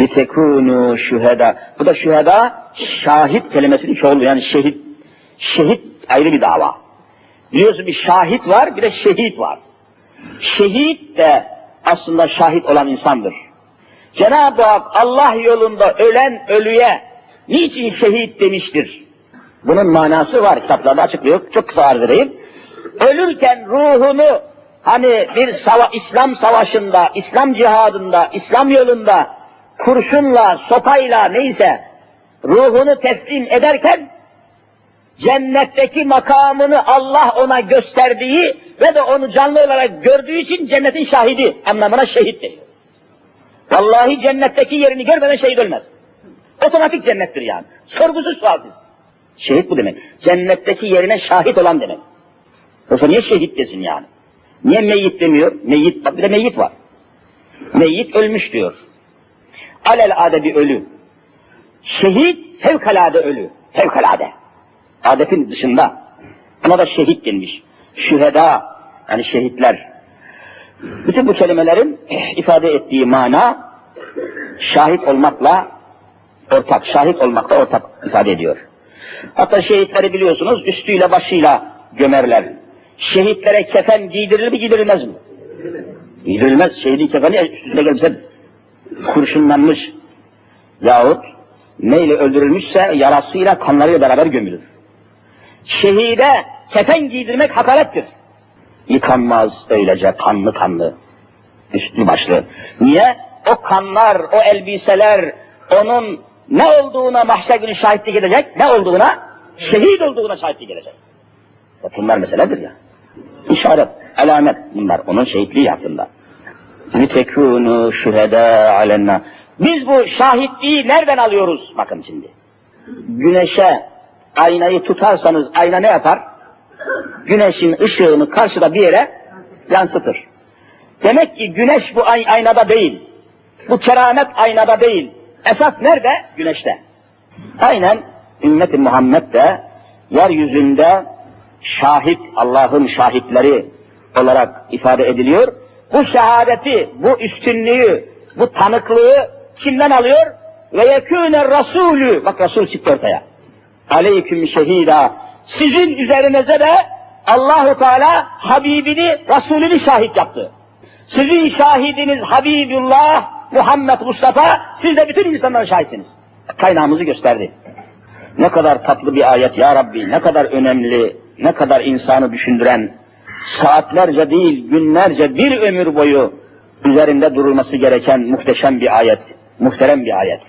litekunu şüheda. Bu da şüheda şahit kelimesinin çoğulu yani şehit. Şehit ayrı bir dava. Biliyorsun bir şahit var bir de şehit var. Şehit de aslında şahit olan insandır. Cenab-ı Hak Allah yolunda ölen ölüye niçin şehit demiştir? Bunun manası var kitaplarda açıklıyor. Çok kısa arz edeyim. Ölürken ruhunu hani bir sava İslam savaşında, İslam cihadında, İslam yolunda kurşunla, sopayla neyse ruhunu teslim ederken cennetteki makamını Allah ona gösterdiği ve de onu canlı olarak gördüğü için cennetin şahidi anlamına şehit deniyor. Vallahi cennetteki yerini görmeden şehit ölmez. Otomatik cennettir yani. Sorgusuz sualsiz. Şehit bu demek. Cennetteki yerine şahit olan demek. Yoksa niye şehit desin yani? Niye meyyit demiyor? Meyyit, bir de meyyit var. Meyyit ölmüş diyor. Alel ade bir ölü. Şehit fevkalade ölü. Fevkalade. Adetin dışında. Ona da şehit denmiş. Şüheda, yani şehitler. Bütün bu kelimelerin ifade ettiği mana şahit olmakla ortak, şahit olmakla ortak ifade ediyor. Hatta şehitleri biliyorsunuz üstüyle başıyla gömerler. Şehitlere kefen giydirilir mi giydirilmez mi? Giydirilmez. Şehidin kefeni üstünde gelirse kurşunlanmış yahut neyle öldürülmüşse yarasıyla kanlarıyla beraber gömülür. Şehide kefen giydirmek hakarettir. Yıkanmaz öylece kanlı kanlı, üstlü başlı. Niye? O kanlar, o elbiseler onun ne olduğuna mahşer günü şahitlik edecek, ne olduğuna? Şehit olduğuna şahitlik edecek. Bunlar meseledir ya. İşaret, alamet bunlar onun şehitliği hakkında. Litekûnû şühedâ alennâ. Biz bu şahitliği nereden alıyoruz? Bakın şimdi. Güneşe aynayı tutarsanız ayna ne yapar? Güneşin ışığını karşıda bir yere yansıtır. Demek ki güneş bu ay- aynada değil. Bu keramet aynada değil. Esas nerede? Güneşte. Aynen ümmeti Muhammed de yeryüzünde şahit, Allah'ın şahitleri olarak ifade ediliyor. Bu şehadeti, bu üstünlüğü, bu tanıklığı kimden alıyor? Ve yekûne rasulü, bak Resul çıktı ortaya. Aleyküm şehida. Sizin üzerinize de Allahu Teala Habibini, Resulünü şahit yaptı. Sizin şahidiniz Habibullah, Muhammed Mustafa, siz de bütün insanlara şahitsiniz. Kaynağımızı gösterdi. Ne kadar tatlı bir ayet ya Rabbi, ne kadar önemli, ne kadar insanı düşündüren, saatlerce değil günlerce bir ömür boyu üzerinde durulması gereken muhteşem bir ayet, muhterem bir ayet.